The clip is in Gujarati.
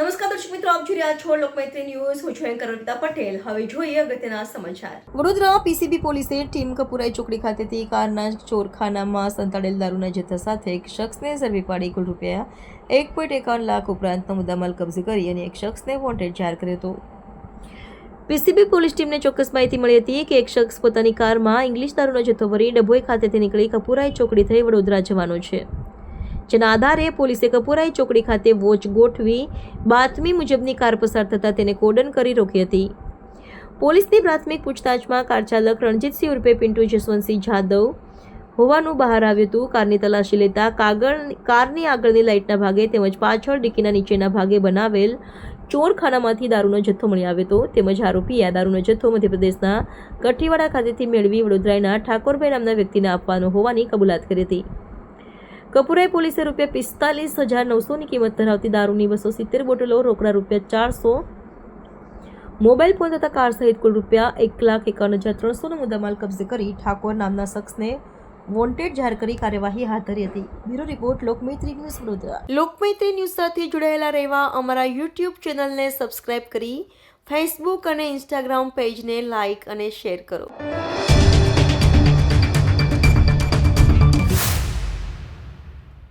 નમસ્કાર દર્શક મિત્રો, આપ જોઈ રહ્યા છો લોકમૈત્રી પટેલ. હવે જોઈએ અગત્યના સમાચાર. વડોદરા પીસીબી પોલીસે ટીમ કપુરાઈ ચોકડી ખાતેથી કારના ચોરખાનામાં સંતાડેલ દારૂના જથ્થા સાથે એક શખ્સને ઝડપી પાડી કુલ રૂપિયા એક પોઈન્ટ એકાવન લાખ ઉપરાંતનો મુદ્દામાલ કબજે કરી અને એક શખ્સને વોન્ટેડ જાહેર કર્યો હતો. પીસીબી પોલીસ ટીમને ચોક્કસ માહિતી મળી હતી કે એક શખ્સ પોતાની કારમાં ઇંગ્લિશ દારૂનો જથ્થો ભરી ડભોઈ ખાતેથી નીકળી કપુરાઈ ચોકડી થઈ વડોદરા જવાનો છે. જેના આધારે પોલીસે કપુરાઈ ચોકડી ખાતે વોચ ગોઠવી બાતમી મુજબની કાર પસાર થતાં તેને કોડન કરી રોકી હતી. પોલીસની પ્રાથમિક પૂછતાછમાં કાર ચાલક રણજીતસિંહ ઉર્ફે પિન્ટુ જસવંતસિંહ જાદવ હોવાનું બહાર આવ્યું હતું. કારની તલાશી લેતા કાગળ કારની આગળની લાઇટના ભાગે તેમજ પાછળ ડીકીના નીચેના ભાગે બનાવેલ ચોરખાનામાંથી દારૂનો જથ્થો મળી આવ્યો હતો. તેમજ આરોપીએ આ દારૂનો જથ્થો મધ્યપ્રદેશના કઠીવાડા ખાતેથી મેળવી વડોદરાના ઠાકોરભાઈ નામના વ્યક્તિને આપવાનો હોવાની કબૂલાત કરી હતી. કપુરાઈ પોલીસે રૂપિયા પિસ્તાલીસ હજાર નવસોની કિંમત ધરાવતી દારૂની બસો સિત્તેર બોટલો, રોકડા રૂપિયા ચારસો, મોબાઈલ ફોન તથા કાર સહિત કુલ રૂપિયા એક લાખ એકાવન હજાર ત્રણસોનો મુદ્દામાલ કબજે કરી ઠાકોર નામના શખ્સને વોન્ટેડ જાહેર કરી કાર્યવાહી હાથ ધરી હતી. Bureau report, Lokmaitri news Vadodara. Lokmaitri news સાથે જોડાયેલા રહેવા અમારા યુટ્યુબ ચેનલને સબસ્ક્રાઇબ કરી, ફેસબુક અને ઇન્સ્ટાગ્રામ પેજને લાઇક અને શેર કરો.